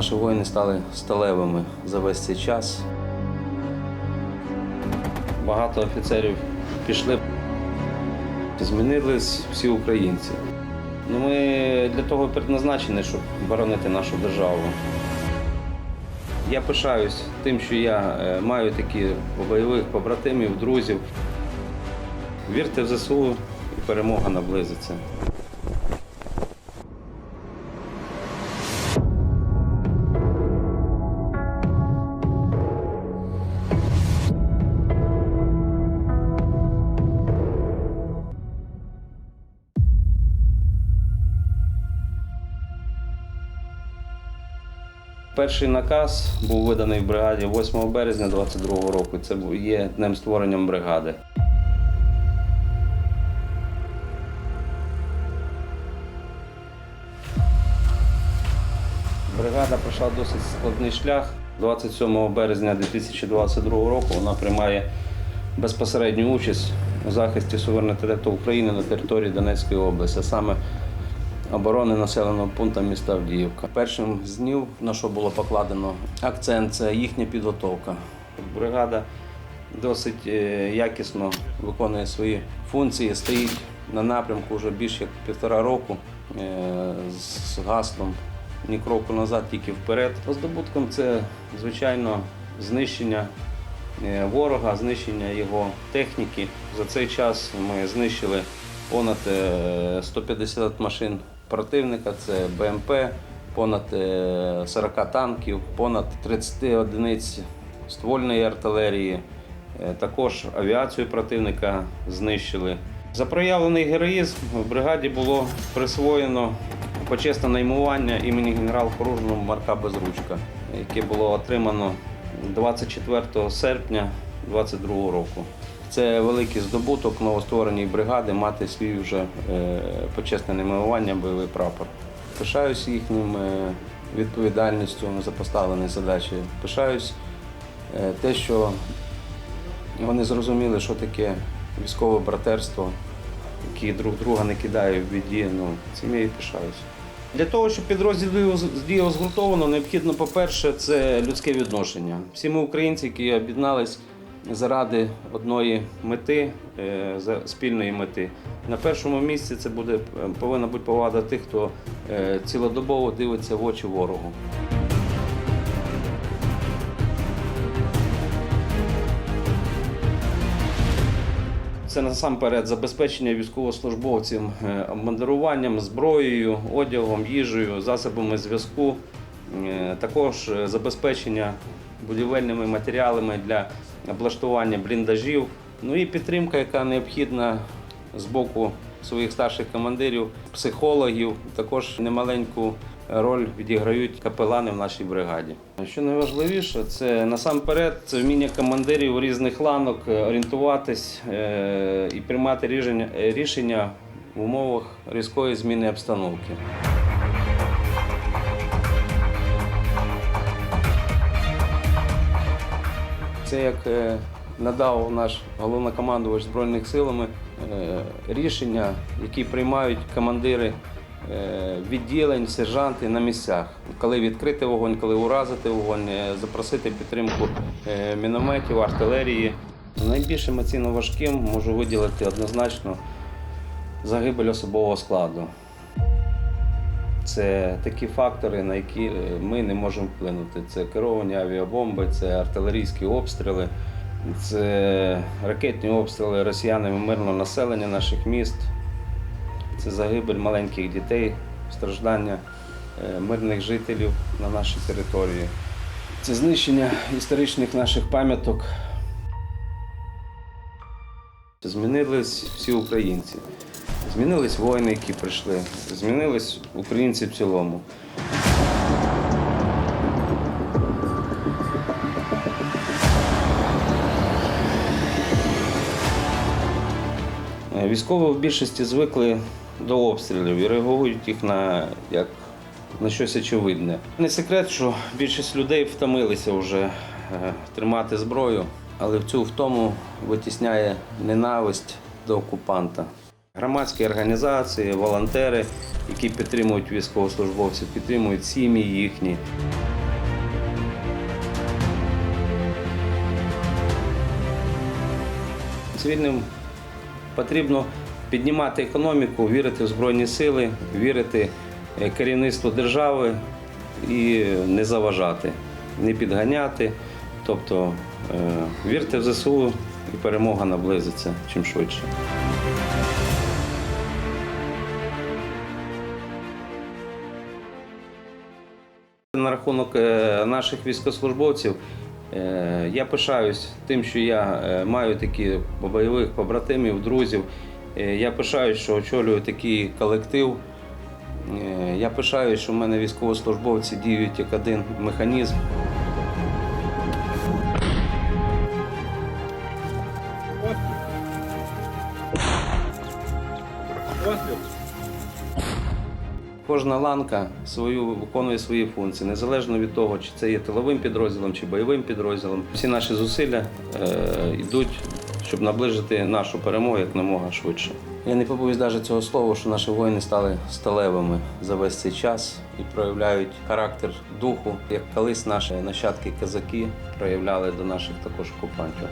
Наші воїни стали сталевими за весь цей час. Багато офіцерів пішли. Змінились всі українці. Ну, ми для того предназначені, щоб боронити нашу державу. Я пишаюсь тим, що я е, маю такі бойових побратимів, друзів. Вірте в ЗСУ і перемога наблизиться. Перший наказ був виданий в бригаді 8 березня 22 року. Це є днем створенням бригади. Бригада пройшла досить складний шлях. 27 березня 2022 року вона приймає безпосередню участь у захисті суверенітету України на території Донецької області, а саме оборони населеного пункту міста Авдіївка. Першим з днів, на що було покладено акцент, це їхня підготовка. Бригада досить е, якісно виконує свої функції, стоїть на напрямку вже більше як півтора року е, з гаслом ні кроку назад, тільки вперед. По здобуткам це, звичайно, знищення е, ворога, знищення його техніки. За цей час ми знищили понад е, 150 машин противника, це БМП, понад е, 40 танків, понад 30 одиниць ствольної артилерії. Е, Також авіацію противника знищили. За проявлений героїзм в бригаді було присвоєно почесне наймування імені генерал-хоружного Марка Безручка, яке було отримано 24 серпня 2022 року. Це великий здобуток новоствореній бригади мати свій вже е, почесне найменування бойовий прапор. Пишаюсь їхнім е, відповідальністю за поставлені задачі. Пишаюсь е, те, що вони зрозуміли, що таке військове братерство, які друг друга не кидають в біді. Ну, цим я і пишаюсь. Для того, щоб підрозділ діяв згуртовано, необхідно, по-перше, це людське відношення. Всі ми українці, які об'єднались заради одної мети, е, спільної мети. На першому місці це буде е, повинна бути повага тих, хто е, цілодобово дивиться в очі ворогу. Це насамперед забезпечення військовослужбовців е, зброєю, одягом, їжею, засобами зв'язку, також забезпечення будівельними матеріалами для облаштування бліндажів. Ну і підтримка, яка необхідна з боку своїх старших командирів, психологів. Також немаленьку роль відіграють капелани в нашій бригаді. Що найважливіше, це насамперед це вміння командирів різних ланок орієнтуватись е, і приймати рішення в умовах різкої зміни обстановки. Це як е, надав наш головнокомандувач Збройних силами е, рішення, які приймають командири е, відділень, сержанти на місцях. Коли відкрити вогонь, коли уразити вогонь, запросити підтримку мінометів, артилерії. Найбільш емоційно важким можу виділити однозначно загибель особового складу. Це такі фактори, на які е, ми не можемо вплинути. Це керовані авіабомби, це артилерійські обстріли, це ракетні обстріли росіянами мирного населення наших міст, це загибель маленьких дітей, страждання е, мирних жителів на нашій території. Це знищення історичних наших пам'яток. Змінились всі українці. Змінились воїни, які прийшли, змінились українці в цілому. Е, Військові в більшості звикли до обстрілів і реагують їх на як на щось очевидне. Не секрет, що більшість людей втомилися вже е, тримати зброю, але в цю втому витісняє ненависть до окупанта. Громадські організації, волонтери, які підтримують військовослужбовців, підтримують сім'ї їхні. Цивільним потрібно піднімати економіку, вірити в Збройні Сили, вірити е, керівництву держави і не заважати, не підганяти. Тобто е, вірте в ЗСУ і перемога наблизиться чим швидше. На рахунок е, наших військовослужбовців е, я пишаюсь тим, що я е, маю такі бойових побратимів, друзів. Я пишаюсь, що очолюю такий колектив. Я пишаюсь, що в мене військовослужбовці діють як один механізм. Кожна ланка свою виконує свої функції, незалежно від того, чи це є тиловим підрозділом, чи бойовим підрозділом. Всі наші зусилля е, йдуть, щоб наближити нашу перемогу як намога швидше. Я не побоюсь навіть цього слова, що наші воїни стали сталевими за весь цей час і проявляють характер духу, як колись наші нащадки казаки проявляли до наших також окупантів.